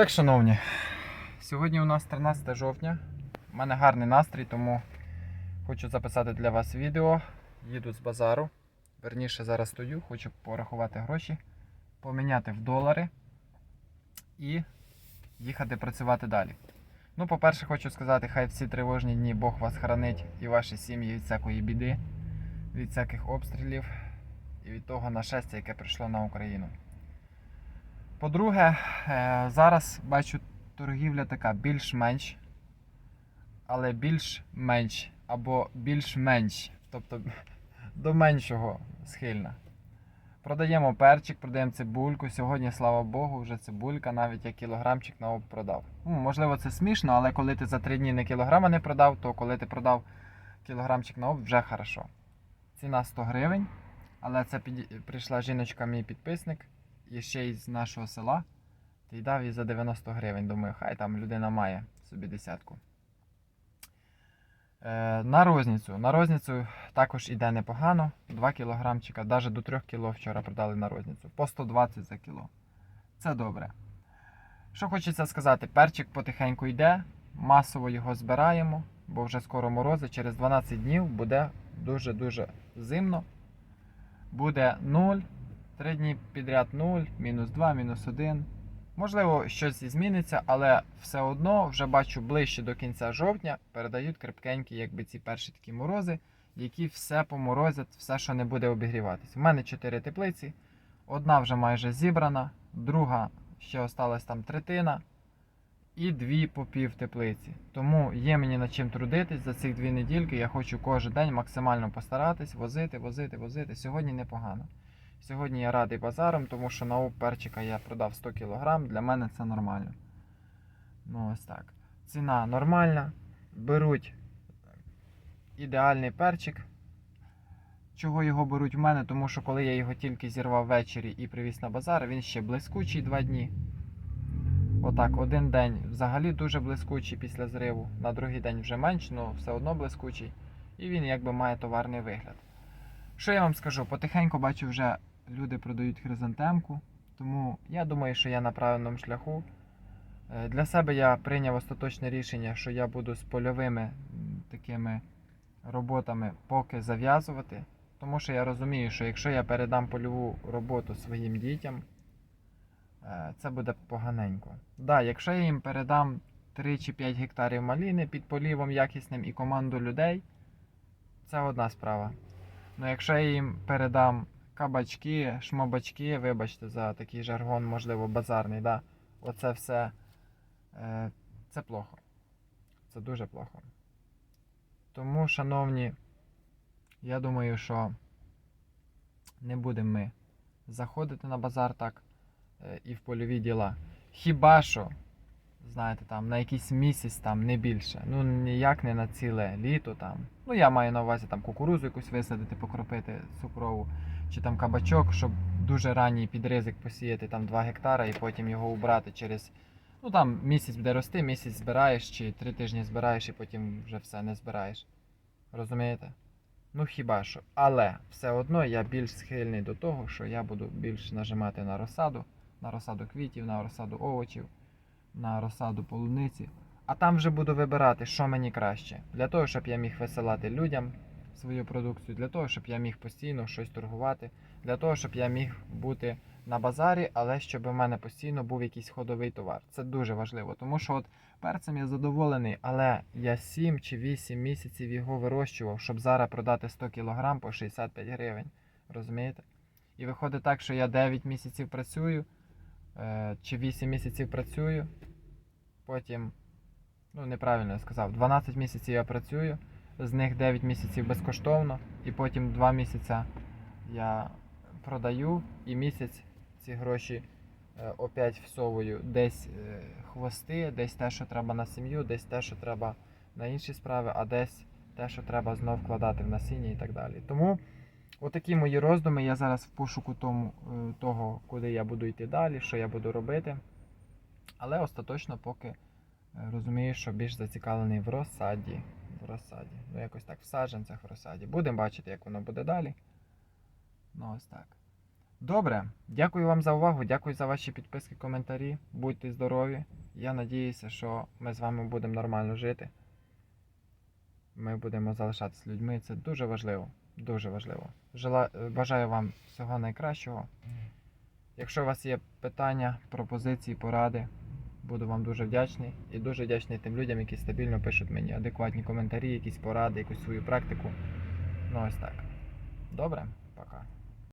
Так, шановні, сьогодні у нас 13 жовтня. У мене гарний настрій, тому хочу записати для вас відео. Їду з базару. Верніше зараз стою, хочу порахувати гроші, поміняти в долари і їхати працювати далі. Ну, по-перше, хочу сказати, хай всі тривожні дні Бог вас хранить і ваші сім'ї від всякої біди, від всяких обстрілів і від того нашестя, яке прийшло на Україну. По-друге, е, зараз бачу торгівля така більш-менш, але більш-менш або більш-менш, тобто до меншого схильна. Продаємо перчик, продаємо цибульку. Сьогодні, слава Богу, вже цибулька, навіть я кілограмчик на об продав. Ну, можливо, це смішно, але коли ти за три дні не кілограма не продав, то коли ти продав кілограмчик на об, вже хорошо. Ціна 100 гривень, але це піді- прийшла жіночка, мій підписник, і ще із нашого села. Ти дав їй за 90 гривень. Думаю, хай там людина має собі десятку. Е, на розницю. На розницю також іде непогано. 2 кілограмчика, навіть до 3 кіло вчора продали на розницю. По 120 за кіло. Це добре. Що хочеться сказати, перчик потихеньку йде, масово його збираємо, бо вже скоро морози, через 12 днів буде дуже-дуже зимно. Буде 0, 3 дні підряд 0, мінус 2, мінус 1. Можливо, щось і зміниться, але все одно вже бачу ближче до кінця жовтня передають крепкенькі, якби ці перші такі морози, які все поморозять, все, що не буде обігріватись. У мене 4 теплиці, одна вже майже зібрана, друга ще осталась там третина, і дві по пів теплиці. Тому є мені над чим трудитись за цих дві недільки. Я хочу кожен день максимально постаратись, возити, возити, возити. Сьогодні непогано. Сьогодні я радий базаром, тому що на ОП перчика я продав 100 кг, для мене це нормально. Ну ось так. Ціна нормальна. Беруть ідеальний перчик. Чого його беруть в мене? Тому що коли я його тільки зірвав ввечері і привіз на базар, він ще блискучий два дні. Отак, один день взагалі дуже блискучий після зриву, на другий день вже менш, але все одно блискучий. І він якби має товарний вигляд. Що я вам скажу? Потихеньку бачу, вже люди продають хризантемку, тому я думаю, що я на правильному шляху. Е, Для себе я прийняв остаточне рішення, що я буду з польовими такими роботами поки зав'язувати. Тому що я розумію, що якщо я передам польову роботу своїм дітям, е, це буде поганенько. Да, якщо я їм передам 3 чи 5 гектарів маліни під полівом якісним і команду людей, це одна справа. Ну, якщо я їм передам кабачки, шмобачки, вибачте за такий жаргон, можливо, базарний, да, оце все е, це плохо. Це дуже плохо. Тому, шановні, я думаю, що не будемо ми заходити на базар так е, і в польові діла. Хіба що, знаєте, там на якийсь місяць там не більше. Ну ніяк не на ціле літо там. Ну я маю на увазі там кукурузу якусь висадити, покропити цукрову, чи там кабачок, щоб дуже ранній підризик посіяти там 2 гектара і потім його убрати через. Ну там місяць буде рости, місяць збираєш, чи три тижні збираєш і потім вже все не збираєш. Розумієте? Ну хіба що. Але все одно я більш схильний до того, що я буду більш нажимати на розсаду, на розсаду квітів, на розсаду овочів, на розсаду полуниці. А там вже буду вибирати, що мені краще. Для того, щоб я міг висилати людям свою продукцію, для того, щоб я міг постійно щось торгувати, для того, щоб я міг бути на базарі, але щоб у мене постійно був якийсь ходовий товар. Це дуже важливо, тому що от перцем я задоволений, але я 7 чи 8 місяців його вирощував, щоб зараз продати 100 кг по 65 гривень. Розумієте? І виходить так, що я 9 місяців працюю, чи 8 місяців працюю, потім, ну неправильно я сказав, 12 місяців я працюю, з них 9 місяців безкоштовно, і потім 2 місяці я продаю, і місяць ці гроші е, опять всовую десь е, хвости, десь те, що треба на сім'ю, десь те, що треба на інші справи, а десь те, що треба знов вкладати в насіння і так далі. Тому отакі мої роздуми. Я зараз в пошуку тому, е, того, куди я буду йти далі, що я буду робити. Але остаточно поки е, розумію, що більш зацікавлений в розсаді. В розсаді. Ну, якось так, в саджанцях в розсаді. Будемо бачити, як воно буде далі. Ну, ось так. Добре, дякую вам за увагу, дякую за ваші підписки, коментарі. Будьте здорові. Я надіюся, що ми з вами будемо нормально жити. Ми будемо залишатися людьми. Це дуже важливо. Дуже важливо. Бажаю вам всього найкращого. Якщо у вас є питання, пропозиції, поради, буду вам дуже вдячний. І дуже вдячний тим людям, які стабільно пишуть мені адекватні коментарі, якісь поради, якусь свою практику. Ну ось так. Добре.